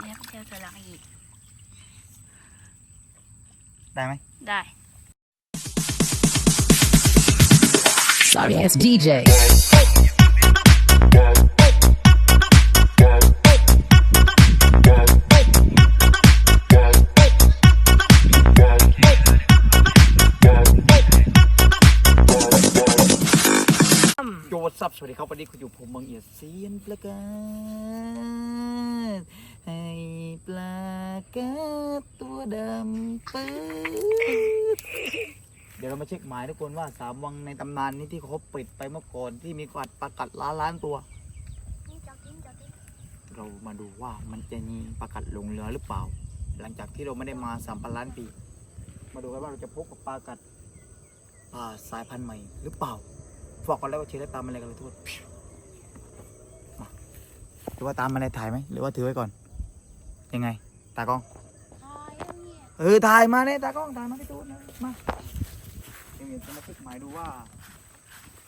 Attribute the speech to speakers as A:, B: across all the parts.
A: เดี๋ยวเที่ยวถอยหลังอีก
B: ได้ไหม
A: ได้
C: Sorry ass DJ.
B: โยซับสวัสดีครับวันนี้คุณอยู่ผมบังเอียดเซียนปลากาดให้ปลา กาตัวดำปื๊ดเดี๋ยวเรามาเช็คหมายทุกคนว่าสามวังในตำนานนี้ที่เขาปิดไปเมื่อก่อนที่มีกวัดปลากัดล้านล้านตัวเรามาดูว่ามันจะมีปลากัดลงเรือหรือเปล่า หลังจากที่เราไม่ได้มาสามพันล้านปี มาดูกันว่าเราจะพบกับปลากัดป่าสายพันธุ์ใหม่หรือเปล่าฝากกันแล้วว่าเชียร์ได้ตามมาอะไรกันเลยทุกคนมาหรือว่าตามมาอะไรถ่ายไหมหรือว่าถือไว้ก่อน ยังไง ตากล้อง เออถ่ายมาเนี่ยตากล้องถ่ายมาพี่ตูนนะมาเดี๋ยวจะมาเช็คหมายดูว่า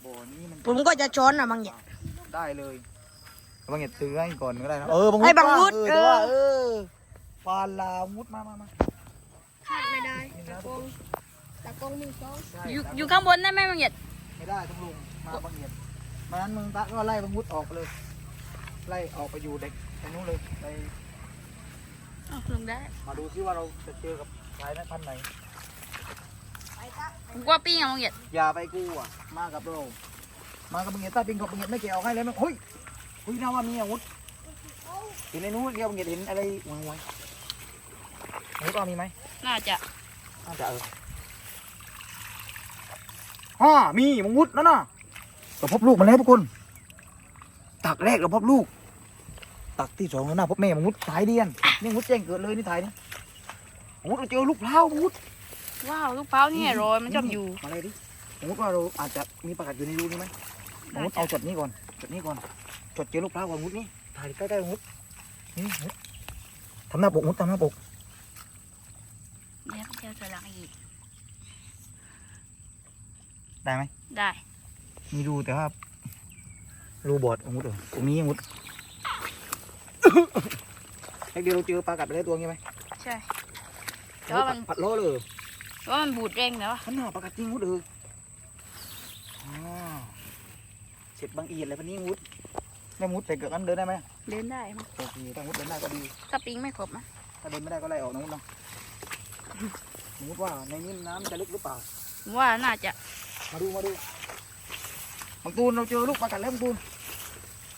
B: บ่อนี้มัน
D: ผมก็จะช้อนนะบางอย่าง
B: ได้เลยบางอย่างถือให้ก่อนก็ได้นะเออบาง
D: ให้บางวุฒิ
B: เออแต่ว่า
D: เอ
B: เอ
D: อ
B: อปลาลาวุธมามามา
D: ขาดไม่ได้ตะกงตะกงมือสอง
B: ใช่
A: อยู่
B: ตาม
A: อยู่ข้างบนได้ไหมบางเหยียด
B: ไม่ได้ต้องลงมาบางเอียดมานั้นมึงตะก็ไล่บางวุฒิออกไปเลยไล่ออกไปอยู่เด็กตรงนู้นเลยไป
A: อ้าวลงได้
B: มาดูซิว่าเราจะเจอกับสายพันธุ์ไหน
A: ผมกลัว่าปิ้งอะบางเหยียด
B: อย่าไปกลัวมากับเรา มากับบางเอียดใต้ปิงกับบางเอียดไม่เกี่ยวให้เลยมั้งเฮ้ยเฮ้ยน่าว่ามีอาวุธเห็นในนู้นเดียวบางเอียดเห็นอะไรวางไว้ไหนก็มีไหม
A: น่าจะ
B: น่าจะเออฮ่ามีมังวุฒนั่นน่ะเราพบลูกมันแล้วทุกคน ตักแรกเราพบลูก ตักที่สองแล้วนะพบแม่มังวุฒสายเดียน นี่มังวุฒแจ้งเกิดเลยนี่ถ่ายนี่มังวุฒเราเจอลูกพร้าวมังวุฒ
A: ว้าวลูกเป้านี่โรยมันชอบอยู่
B: มาเลยดิมังวุฒว่าเราอาจจะมีประกาศอยู่ในรูนี้ไหมมังวุฒเอาจดนี้ก่อนจดนี้ก่อนจดเจอลูกพร้าวก่อนมังวุฒนี่ถ่ายใกล้ๆมังวุฒนี่มังวุฒทำหน้าปกมังวุฒทำหน้าปก
A: เดี๋ยวเที่ยวถอยหลังอีก
B: ได้ไหม
A: ได้
B: มีรูแต่ว่ารูบอดอาวุธเหรอตรงนี้อาวุธแค่ เดียวเราเจอปลากัดไปแล้วตัวงี้ไหม
A: ใช่แต่ว่ามัน
B: ผัดล้อเลย
A: แต่ว่ามันบูดเร่งแล้วอะ
B: มันหนาปลากัดจริงอาวุธเอออ่าเสร็จบางเอียดอะไรพันนี้อาวุธได้อาวุธแต่เกิดกันเดินได้ไหม
A: เดินได้มั้ย
B: โอเคถ้าอาวุธเดินได้ก็ดี
A: ถ้าปิ้งไม่ครบนะ
B: ถ้าเดินไม่ได้ก็ไล่ออกนะอาวุธเนาะอาวุธว่าในนี้น้ำจะลึกหรือเปล่า
A: ผมว่าน่าจะ
B: มาดูมาดูบางตูนเราเจอลูกปลากัดแล้วบางตูน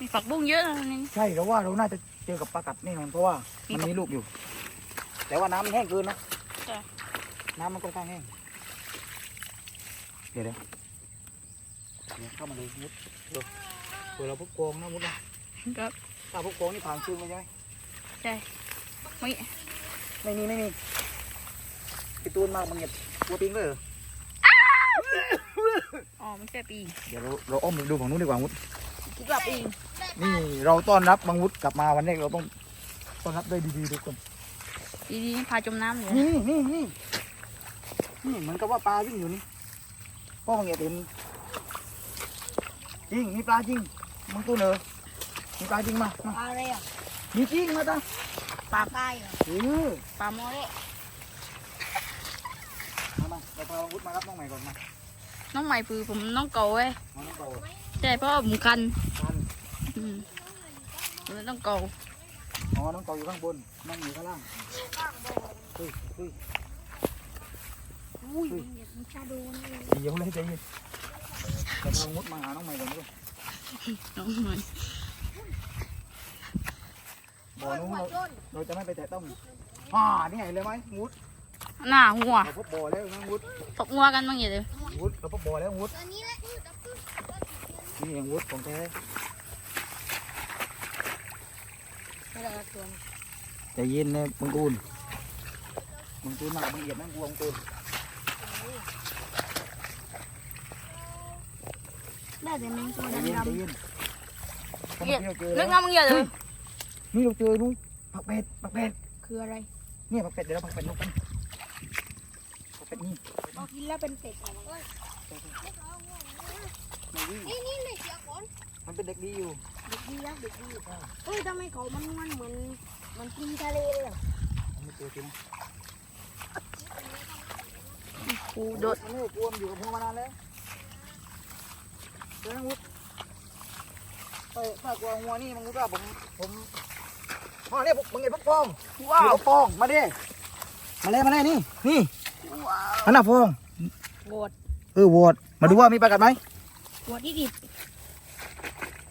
A: มีฝักบุ้งเยอะนะนี่
B: ใช่เราว่าเราน่าจะเจอกับปลากัดแน่นอนเพราะว่า มันมีลูกอยู่ แต่ว่าน้ำมันแห้งเกินนะ
A: ใช่
B: น้ำมันค่อนข้างแห้ง เดี๋ยวเดี๋ยวเดี๋ยวเข้ามาเลยมุดดูเผื่อเราพบโกงนะมุดนะครับถ้าพบโกงนี่ผ่านคืนไปใช่ไหม
A: ใช่ไม่
B: ไม่มีไม่มีพี่ตูนมากบางเหยียดกลัวปิงด้วยเหรอ
A: อ๋อไม่ใช่ปิ้ง
B: เดี๋ยวเราเราอ้อมไปดูฝั่งนู้นดีกว่ามุด
A: คิดว่าปิ้ง
B: นี่เราต้อนรับบางวุฒกลับมาวันแรกเราต้อง ต้อนรับได้ดีๆทุกคน
A: ดีๆนี่พาจมน้ำเลย
B: นี่นี่นี่นี่เหมือนกับว่าปลาวิ่งอยู่นี่พ่อบางเหยียดเห็นจริงมีปลาจริงมึงตู้เหนอมีปลาจริงมามา
D: อะไรอะ
B: มีจริงมาตา
D: ปลาใกล้เหรอ
B: เออ
A: ปลาโมเล่
B: มามาเราพาอาวุธมารับน้องใหม่ก่อนมา
A: น้องใหม่คือผมน้องเก่าเว้ย
B: มาน้องเก่า
A: ใช่เพราะว่าผมคัน
B: ทัน
A: อืมผมต้องเก่า
B: อ๋อ น้องเก่าอยู่ข้างบน นั่งอยู่ข้างล่างเฮ้ยเฮ้ย
D: อุ้ยมันชาโดนเลย
B: เดี๋ยวเลยใจเย็นเดี๋ยวพาอาวุธมาหาน้องใหม่ก่อนด้วย
A: น้องใหม่
B: บ่อนู้นเราเราจะไม่ไปแตะต้องอ่านี่ไงเลยไหมอาวุธ
A: หน้าหัว
B: เราพบบ่อแล้วนะอาวุธ
A: ตกงัวกันบ้างอย่าเลย
B: อาวุธเราพบบ่อแล้วอาวุธ
D: ตัวนี้แหละ
B: นี่อาวุธของแท้
D: ไม่ได้ตัว
B: ใจเย็นนะบังกูนบังกูนมากบังเอียดนั่งกูบังกูน
D: ได้แต่แมงตัว
B: ใจเย็น
D: ดำ
B: ใจเย็นคน
A: เหี้ย
B: เที่ยวเจอ
A: เลิ
B: แล้
A: ก
B: ว
A: งานมึงอย่าเลย
B: นี่เราเจอนู้นผักเป็ดผักเป็ด
D: ๆคืออะไร
B: เนี่ยผักเป็ดเดี๋ยวเราผักเป็ดลงกันผักเป็ดนี่
D: พอกินแล้วเป็นเป็ดอะไร
B: ไม่วิ่ง
D: นี่นี่เลยเสียก่อน
B: มันเป็นเด็กดีอยู่
D: เด็กดีนะเด็กดีเฮ้ยทำไมเขามันมันเหมือนมันกินทะเลเลย
B: ไม่เจอทีนะ
A: กูโดด
B: มันไม่กลัวมันอยู่กับพวกมานานแล้วเจ้าวุฒิเฮ้ยถ้ากลัวงัวนี่มึงรู้ป่ะผมผมพ่อเนี่ยมึงเห็นพวกฟอง
A: ว้าว
B: ฟองมาดิมาเลยมาเลยนี่นี่นั่นน่ะฟอง
A: โหด
B: เออโหวตมาดูว่ามีประกัดไหม
A: หัวที่ดิบ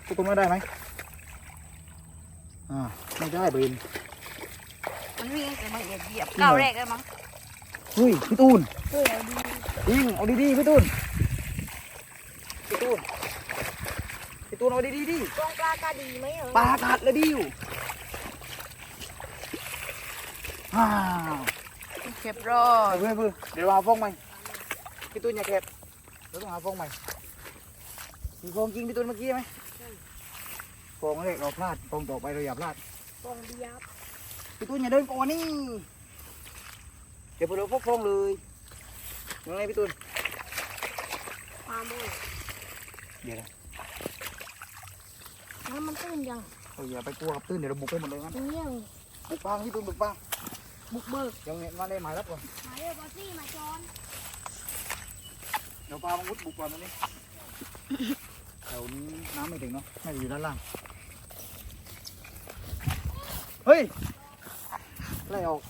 B: ทุกคนว่าได้ไหมอ่าไม่ได้เบน
A: มันวิ่งแต่มันเหยียบเหยียบก้าวแรกเลยมั้ง
B: เฮ้ยพี่ตูน
D: เฮ้ยเอาดี
B: ยิงเอาดีๆพี่ตูนพี่ตูนพี่ตูนเอาดีๆดิ
D: กองปลากาดีไหมเหรอ
B: ปลากัดเลยดิวอ่า
A: เก็บรอ
B: เอา
A: ด
B: เพื่อนเพื่อนเดี๋ยวหาฟองใหม่พี่ตูนอย่าเก็บเดี๋ยวต้องหาฟองใหม่มีฟองจริงพี่ตูนเมื่อกี้ไหม ฟองแรกเราพลาดฟองต่อไปเราอย่าพลาด
D: กองเบียร์
B: พี่ตูนอย่าเดินก่อนนี่เดี๋ยวพวกเราพกฟองเลยยังไงพี่ตูน
D: ปลาโม่
B: เดี๋ยวนะ
D: น้ำมันตื้นยัง
B: เราอย่าไปกลัวกับตื้นเดี๋ยวเราบุกไปหมดเลยครับ
D: ตรงเนี้ยเลย
B: บุกปังพี่ตูนบุกปัง
D: บุกเบิก
B: ยังไงมาเลยหมายรับก่อน
D: มาเร็วบอสซี่มาจอน
B: เดี๋ยวพามังคุดบุกก่อนตอนนี้แถ วนี้น้ำไม่ถึงเนาะน่าจะอยู่ด้านล่าง เฮ้ยไล่ออก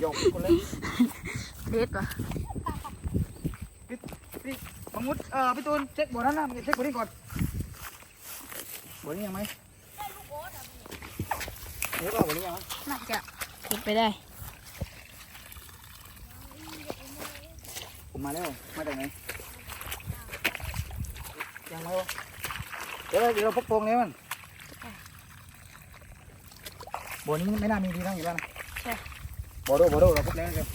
B: หยอกคนเลย
A: เด็ดว่ะ
B: มังคุดเอ่อพี่ตูนเช็คบ่อนั้นนะเช็คบ่อนี้ก่อนบ่อนี้ยังไหมเดี๋ยวก่อนบ่อนี้ยังไหม
A: น่าจะเก็บไปได้
B: ผมมาแล้ว มาจากไหน ยังไหมวะเดี๋ยวเราเดี๋ยวเราพกโปรงเลยมันบ่อนี้ไม่น่ามีดีนะอยู่แล้วนะ
A: ใช่
B: บ่อโดบ่อโดเราพกแล้วกัน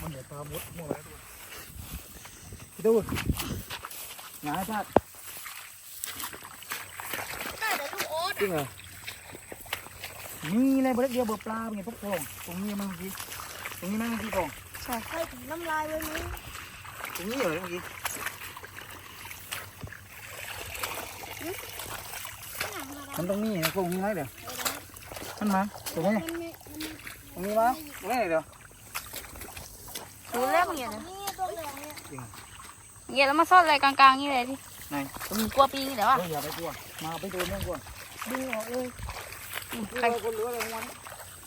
B: มันเดือดตามุดหมดแล้วพี่ตูนงานชาติ
D: ได้แต่ลูกโอ๊ต
B: จริงเหรอนี่เลยบ่อเล็กเดียวบ่อปลาเป็นไงพกโปรงตรงนี้มั้งเมื่อกี้ตรงนี้มั้งเมื่อกี้โปรง
D: ใช่ให้ถึงน้ำลายไว้ไหม
B: ตรงนี้เหรอเมื่อกี้มันตรงนี้นะตรงนี้ไหมเดี๋ยวมันมาตรงนี้
D: มันมีมันมี
B: ตรงนี้มาตรงนี้เดี๋ยว
A: ดูแล้วมึงเหยียดนะ
D: นี่ตัวเหลืองเนี่ย
A: เหยียดแล้วมาซ่อนอะไรกลางๆนี่เลยดิ
B: ไหน
A: มึงกลัวปีนี่เดี๋ยวอะ
B: เฮ้ยอย่าไปกลัวมาไปดูเรื่องกลัว
D: ดึงออกเลย
A: อืม
B: ดู
A: ใคร
B: เราคนเหลืออะไรของมัน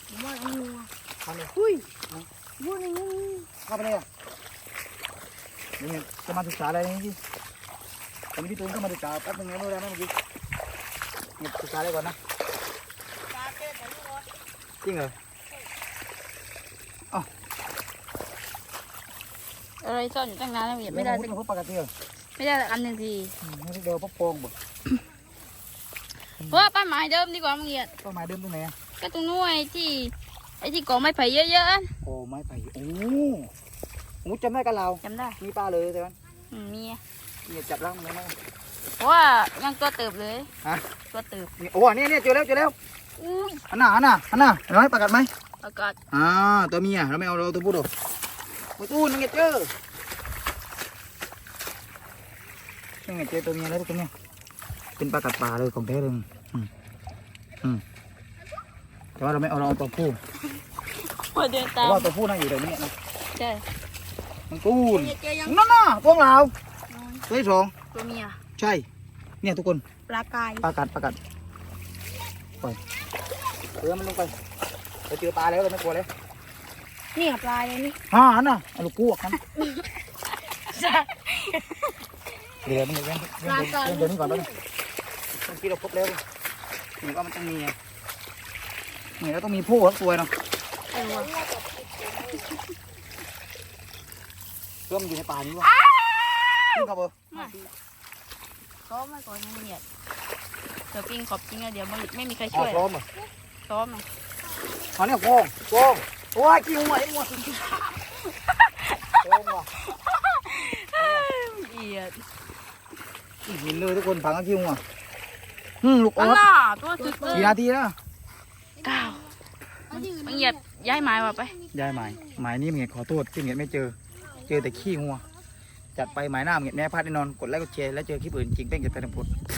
D: ผมว่างูอะ
B: ทำเลย
D: หุ้ยงูในนี้
B: เข้าไปเลยอะเดี๋ยวเนี่ยจะมาศึกษาอะไรนี่พี่ตอนนี้พี่ตูนก็มาศึกษาแป๊บนึงนะเมื่อไรนะเมื่อกี้เนี่ยศึกษาอะไรก่อนนะ
D: ปลาเจอแต่ลูกโอ๊ต
B: จริงเหรอ
A: อะไรซ่อนอยู่ตั้งนานแล้วเหยียดไม่ได้
B: เดี๋
A: สั
B: ยว
A: ก
B: พวกปกติเหรอ
A: ไม่ได้สักอันหนึ่งที
B: อืมไม่ได้เดี๋ยวพวกโป่งบ่
A: เพราะว่าป้ายหมายเดิมดีกว่ามึงเหยียด
B: ต้นไม้เดิมตรงไหนอะ
A: ก็ตรงนู้นไอ้ที่ไอ้ที่กองไม้ไผ่เยอะๆอะ
B: โอ้ไม้ไผ่โอ้ โหจำได้กับเรา
A: จำได้
B: มีปลาเลยแต่ว่า
A: อืมมีอะ
B: เนี่ยจับร่างมันไหม
A: เพราะว่ายังตัวเติบเลย
B: ฮะ
A: ตัวเติบ
B: นี่โอ้เนี่ยเนี่ยเจอแล้วเจอแล้ว
A: อุ้ย
B: อันน่ะอันน่ะอันน่ะเห็นไหมประกัดไหม
A: อากาศ
B: อ่าตัวเมียเราไม่เอาเราตัวผู้ดูตัวตู้นั่งเจอนั่งเจอตัวเมียแล้วทุกคนเนี่ยเป็นปลากัดปลาเลยของแท้เลยอืมอืมแต่ว่าเราไม่เอาเราเอาตัวผู้
A: มาเดิน
B: เพ
A: ตาม
B: ราะว่าตัวผู้นั่งอยู่ตรงนี้นะ
A: ใช่
B: มันตู้น
D: เจอยัง
B: นั่นน่ะพวกเราตัวที่สอง
A: ตัวเมีย
B: ใช่ เนี่ยทุกคน
D: ปลากาย
B: ปลากัดปลากัดปล่อยเออมันลงไปเราเจอปลาแล้วเราไม่กลัวแล้ว
D: เนี่ยปลาเลยนี่
B: อ่าอันน่ะเอาลูกกู้กันเดี๋ยวมันเดี๋ยวมันเดี๋ยวเดี๋ยวนี้ก่อนแป๊บนึงเมื่อกี้เราพบแล้วนี่ว่ามันต้องมีไงนี่เราต้องมีผู้ทั้งตัวเนาะ
A: เออว่ะ
B: เริ่มนอยู่ในป่านี้วะนี่ครับเบอร์
A: ซ้อมไว้ก่อนนะมึงเหยียดเดี๋ยวปิ้งขอบจริงอะเดี๋ยวไม่ไม่มีใคร
B: อ๋อ
A: ช่วย
B: พร้อมเหรอ
A: ซ้อมไหม
B: อ๋อเนี่ยโกงโกงโอ้ยกิ้วหัวไอ้หัวโกงว่ะ
A: เหยียด
B: อีกหินเลยทุกคนผังก็กิ้วหัวอืมลูก
A: อั
B: โอ๊
A: น
B: ต
A: น่ะตัวถึกเลย
B: กี่นาทีแล้ว
A: เก้ามึงเหยียดย้ายไม้ว่ะไป
B: ยายหมายหมายนี้มึงเห็นขอโทษที่มึงเห็นไม่เจอ เจอแต่ขี้งัวจัดไปหมายหน้ามึงเห็นแน่พลาดแน่นอน กดไลค์กดแชร์แล้วเจอคลิปอื่นจริงเป้งจะเป็นพุทธ